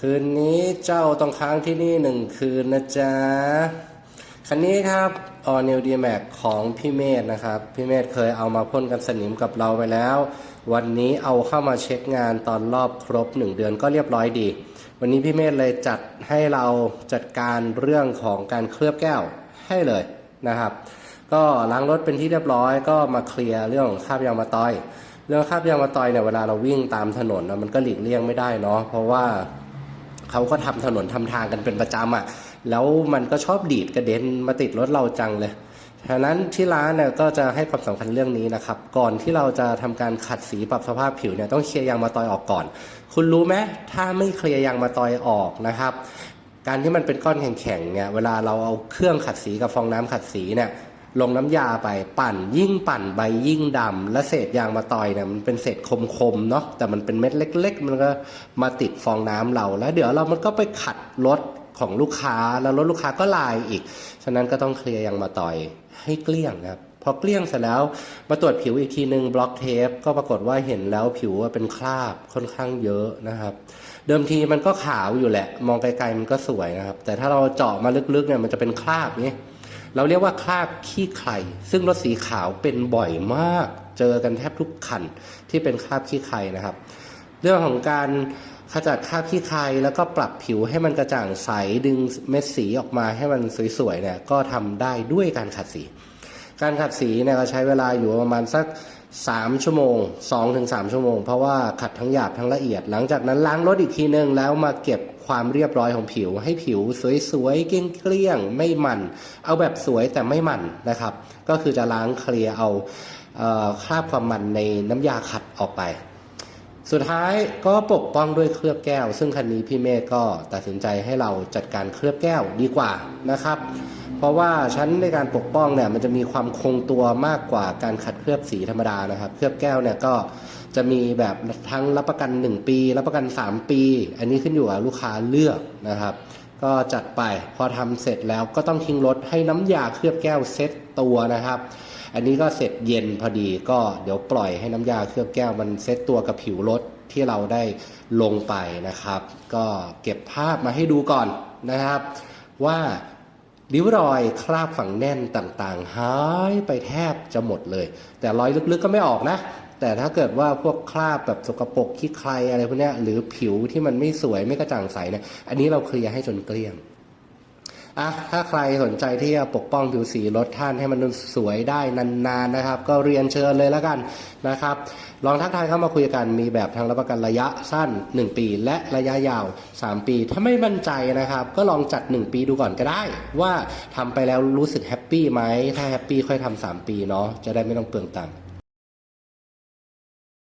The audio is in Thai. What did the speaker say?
คืนนี้เจ้าต้องค้างที่นี่หนึ่งคืนนะจ๊ะ คันนี้ครับ All New D Max ของพี่เมธนะครับ พี่เมธเคยเอามาพ่นกันสนิมกับเราไปแล้ว วันนี้เอาเข้ามาเช็คงานตอนรอบครบ 1 เดือนก็เรียบร้อยดี วันนี้พี่เมธเลยจัดให้เราจัดการเรื่องของการเคลือบแก้วให้เลยนะครับ ก็ล้างรถเป็นที่เรียบร้อย ก็มาเคลียร์เรื่องของคราบยางมาตอย เรื่องคราบยางมาตอยเนี่ยเวลาเราวิ่งตามถนนนะมันก็หลีกเลี่ยงไม่ได้เนาะเพราะว่า เขาก็ทำถนนทำทางกันเป็นประจำอะ่ะ แล้วมันก็ชอบดีดกระเด็นมาติดรถเราจังเลยฉะนั้นที่ร้านเนี่ยก็จะให้ความสำคัญเรื่องนี้นะครับ ก่อนที่เราจะทำการขัดสีปรับสภาพผิวเนี่ยต้องเคลียร์ยางมาตอยออกก่อน คุณรู้ไหมถ้าไม่เคลียร์ยางมาตอยออกนะครับ การที่มันเป็นก้อนแข็งๆเนี่ยเวลาเราเอาเครื่องขัดสีกับฟองน้ำขัดสีเนี่ย ลงน้ำยาไปปั่นยิ่งปั่นใบยิ่งดำและเศษยางมาตอยเนี่ยมันเป็นเศษคมๆเนาะแต่มันเป็นเม็ดเล็ก ๆ มันก็มาติดฟองน้ำเรา แล้วเดี๋ยวเรามันก็ไปขัดรถของลูกค้าแล้วรถลูกค้าก็ลายอีก ฉะนั้นก็ต้องเคลียร์ยางมาตอยให้เกลี้ยงนะครับพอเกลี้ยงเสร็จแล้วมาตรวจผิวอีกทีหนึ่งบล็อกเทปก็ปรากฏว่าเห็นแล้วผิวว่าเป็นคราบค่อนข้างเยอะนะครับ เดิมทีมันก็ขาวอยู่แหละ มองไกลๆมันก็สวยนะครับ แต่ถ้าเราเจาะมาลึกๆเนี่ยมันจะเป็นคราบนี้ เราเรียกว่าคราบขี้ไข่ซึ่งรถสีขาวเป็นบ่อยมาก เจอกันแทบทุกคันที่เป็นคราบขี้ไข่นะครับ เรื่องของการขจัดคราบขี้ไข่แล้วก็ปรับผิวให้มันกระจ่างใสดึงเม็ดสีออกมาให้มันสวยๆเนี่ยก็ทำได้ด้วยการขัดสี การขัดสีเนี่ยเราใช้เวลาอยู่ประมาณสัก 3 ชั่วโมง2-3ถึง3ชั่วโมง เพราะว่าขัดทั้งหยาบทั้งละเอียด หลังจากนั้นล้างรถอีกทีนึงแล้วมาเก็บความเรียบร้อยของผิว ให้ผิวสวยๆ เกลี้ยงๆ ไม่มัน เอาแบบสวยแต่ไม่มันนะครับ ก็คือจะล้างเคลียร์เอาคราบความมันในน้ำยาขัดออกไป สุดท้ายก็ปกป้องด้วยเคลือบแก้ว ซึ่งคันนี้พี่เมฆก็ตัดสินใจให้เราจัดการเคลือบแก้วดีกว่านะครับ ราะว่าชั้นในการปกป้องเนี่ยมันจะมีความคงตัวมากกว่าการขัดเคลือบสีธรรมดานะครับ เคลือบแก้วเนี่ยก็จะมีแบบทั้งรับประกัน 1 ปี รับประกัน 3 ปี อันนี้ขึ้นอยู่กับลูกค้าเลือกนะครับ ก็จัดไปพอทำเสร็จแล้วก็ต้องทิ้งรถให้น้ำยาเคลือบแก้วเซ็ตตัวนะครับ อันนี้ก็เสร็จเย็นพอดีก็เดี๋ยวปล่อยให้น้ำยาเคลือบแก้วมันเซ็ตตัวกับผิวรถที่เราได้ลงไปนะครับ ก็เก็บภาพมาให้ดูก่อนนะครับ ว่า ริ้วรอยคราบฝังแน่นต่างๆ หายไปแทบจะหมดเลย แต่รอยลึกๆก็ไม่ออกนะ แต่ถ้าเกิดว่าพวกคราบแบบสกปรกขี้ใครอะไรพวกเนี้ยหรือผิวที่มันไม่สวยไม่กระจ่างใสเนี่ยอันนี้เราเคลียร์ให้จนเกลี้ยง อะถ้าใครสนใจที่จะปกป้องผิวสีรถท่านให้มันสวยได้นานๆนะครับ ก็เรียนเชิญเลยแล้วกันนะครับ ลองทักทายเข้ามาคุยกันมีแบบทางรับประกันระยะสั้น 1 ปี และระยะยาว 3 ปี ถ้าไม่มั่นใจนะครับ ก็ลองจัด 1 ปีดูก่อนก็ได้ ว่าทำไปแล้วรู้สึกแฮปปี้ไหมถ้าแฮปปี้ค่อยทำ3ปีเนาะจะได้ไม่ต้องเปลืองตังค์